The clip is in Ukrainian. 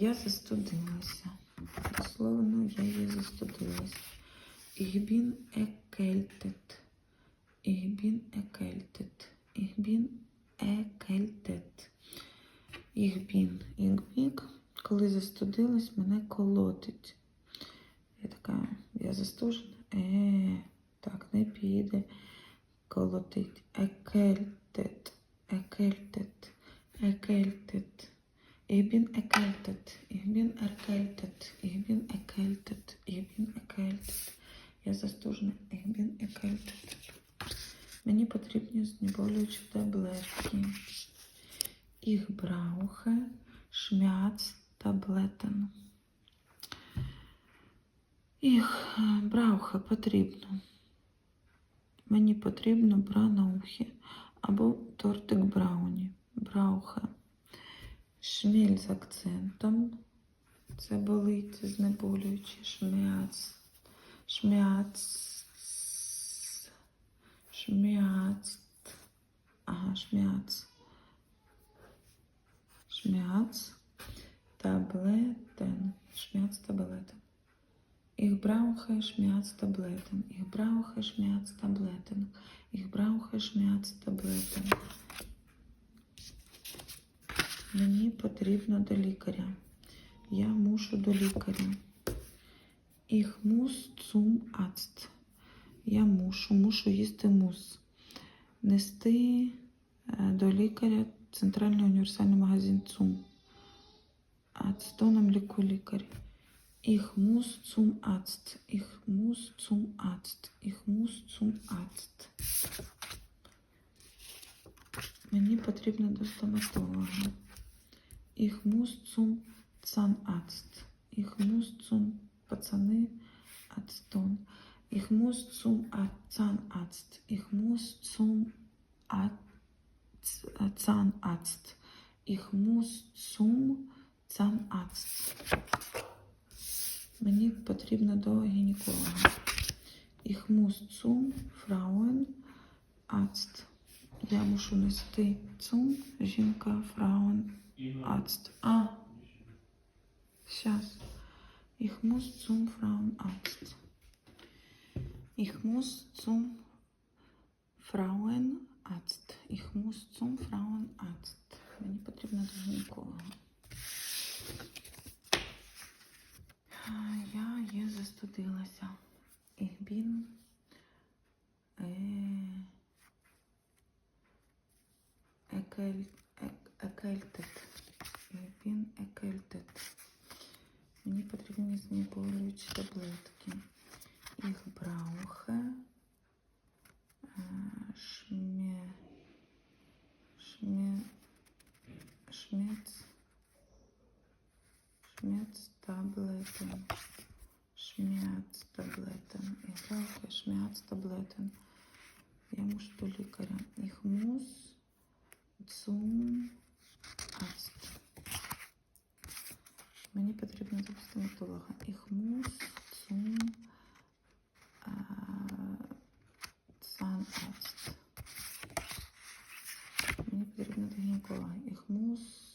Я застудилася. Дословно, я її застудилася. Ich bin erkältet. Ich bin erkältet. Ich bin. Коли застудилась, мене колотить. Я така, я застужена. Е, так не піде. Колотить. Erkältet. Erkältet. Erkältet. Ich bin erkältet. Ich bin erkältet. Ich bin erkältet. Ich bin erkältet. Я застужена. Ich bin erkältet. Мені потрібні знеболюючі таблетки. Ich brauche Schmerztabletten. Ich brauche потрібно. Мені потрібно бранаухи або тортик брауні. Брауха. Шмель з акцентом. Це болить знеболюючи. Шмяц. Шмяц. Шмяц. Ага, шмяц. Шмяц. Таблетен. Шмяц таблетен. Ich brauche Schmerztabletten. Ich brauche Schmerztabletten. Ich brauche Schmerztabletten. Мені потрібно до лікаря. Я мушу до лікаря. Ich muss zum Arzt. Я мушу, мушу їсти мус. Нести е, до лікаря центральний універсальний магазин ЦУМ. Ацтоном ліку лікар. Ich muss zum Arzt. Ich muss zum Arzt. Ich muss zum Arzt. Мені потрібно до стоматолога. Ich muss zum Zahnarzt. Ich muss zum пацани Arzton. Ich muss zum Zahnarzt. Ich muss zum äh, Zahnarzt. Ich muss zum Zahnarzt. Мені потрібно до гінеколога. Ich muss zum Frauenarzt. Я мушу нести zum жінка Frauenarzt. А, сейчас. Ich muss zum Frauenarzt. Ich muss zum Frauenarzt. Ich muss zum Frauenarzt. Мені потрібно до гінеколога. Я є застудилася. Ich bin äh, erkältet. Ich bin erkältet. Мені потрібні знеболюючі таблетки. Ich brauche äh, Schme Schme Schmerz Schmerztabletten. Schmerztabletten. Ich brauche Schmerztabletten. Я мушу до лікаря. Ich muss zum Мені потрібно до стоматолога. Ich muss zum Zahnarzt. Мені потрібно до гінеколога. Ich muss